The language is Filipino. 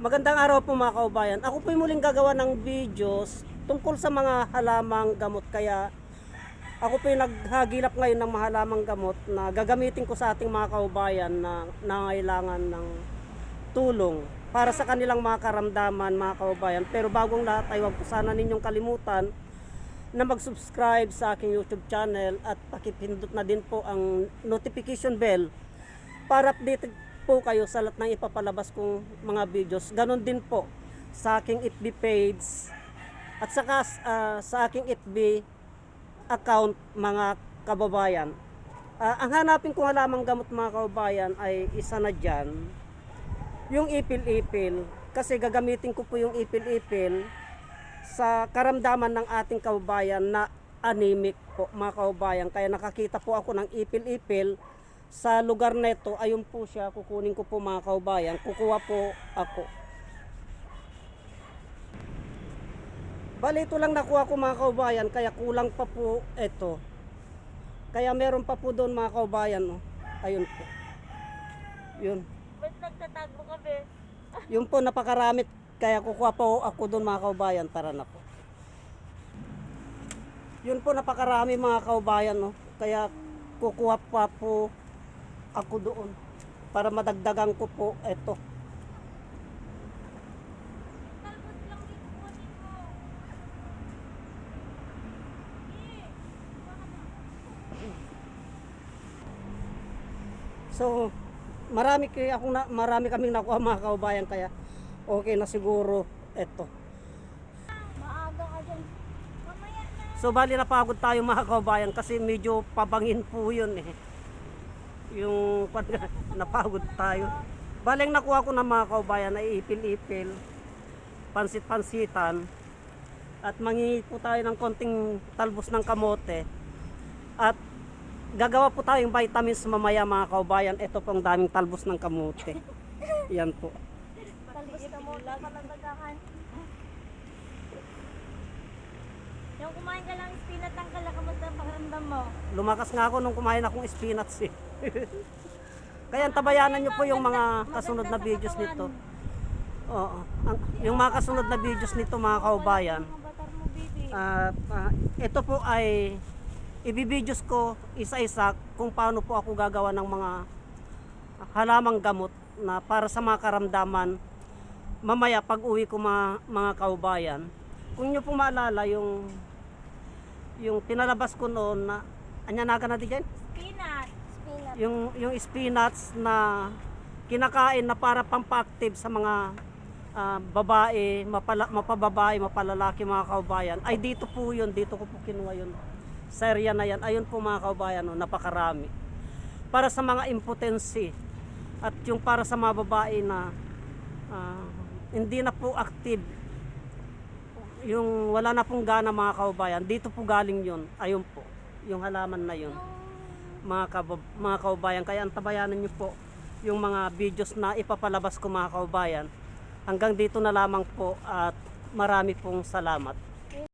Magandang araw po mga kaubayan. Ako po yung muling gagawa ng videos tungkol sa mga halamang gamot. Kaya ako po yung naghagilap ngayon ng mga halamang gamot na gagamitin ko sa ating mga kaubayan na nangailangan ng tulong para sa kanilang mga karamdaman mga kaubayan. Pero bagong lahat ay huwag po sana ninyong kalimutan na mag-subscribe sa aking YouTube channel at pakipindot na din po ang notification bell para updated po kayo sa lahat ng ipapalabas kong mga videos. Ganon din po sa aking FB page at saka ah, sa aking FB account mga kababayan. Ah, ang hanapin ko nga lamang gamot mga kababayan ay isa na dyan, yung ipil-ipil. Kasi gagamitin ko po yung ipil-ipil sa karamdaman ng ating kababayan na anemic po mga kababayan. Kaya nakakita po ako ng ipil-ipil sa lugar neto. Ayun po siya, kukunin ko po mga kababayan. Kukuha po ako. Bali, ito lang nakuha ko mga kababayan, kaya kulang pa po ito. Kaya meron pa po doon mga kababayan. Oh. Ayun po. Yun. Ba't nagtatago ka, be? Yun po, napakaramit. Kaya kukuha po ako doon mga kaubayan. Tara na po. Yun po, napakarami mga kaubayan. No? Kaya kukuha pa po ako doon. Para madagdagan ko po ito. So, marami kaya akong na, marami kaming nakuha mga kaubayan. Kaya okay na siguro ito. Maaga ka dyan. Mamaya na. So bali napagod tayo mga kaubayan kasi medyo pabangin po yun eh. Yung pag napagod tayo. Bali ang nakuha ko ng mga kaubayan ay ipil-ipil, pansit-pansitan, at mangingi po tayo ng konting talbos ng kamote. At gagawa po tayong vitamins mamaya mga kaubayan. Ito pong daming talbos ng kamote. Yan po. Talbos ka mo. Palatagakan. Yung kumain ka lang spinat ang kala, kamusta ang pakiramdam mo? Lumakas nga ako nung kumain akong spinach eh. Kaya tabayanan nyo po yung mga kasunod na videos nito. Oo. Ang- yung mga kasunod na videos nito mga kaubayan. At ah, ito po ay ibibideos ko isa-isa kung paano po ako gagawa ng mga halamang gamot na para sa mga karamdaman mamaya pag uwi ko mga, mga kaubayan. Kung nyo po maalala yung yung pinalabas ko noon na anya naga na di dyan? Spinat. yung yung spinach na kinakain na para pampactive sa mga ah, babae, mapala, mapababae, mapalalaki mga kaubayan. Ay dito po yun, dito ko po kinuha yun. Sa area na yan, ayun po mga kaubayan, no, napakarami. Para sa mga impotency at yung para sa mga babae na ah, hindi na po active yung wala na pong gana mga kaubayan, dito po galing yun. Ayun po, yung halaman na yun mga, kabab, mga kaubayan. Kaya antabayanan nyo po yung mga videos na ipapalabas ko mga kaubayan. Hanggang dito na lamang po at marami pong salamat.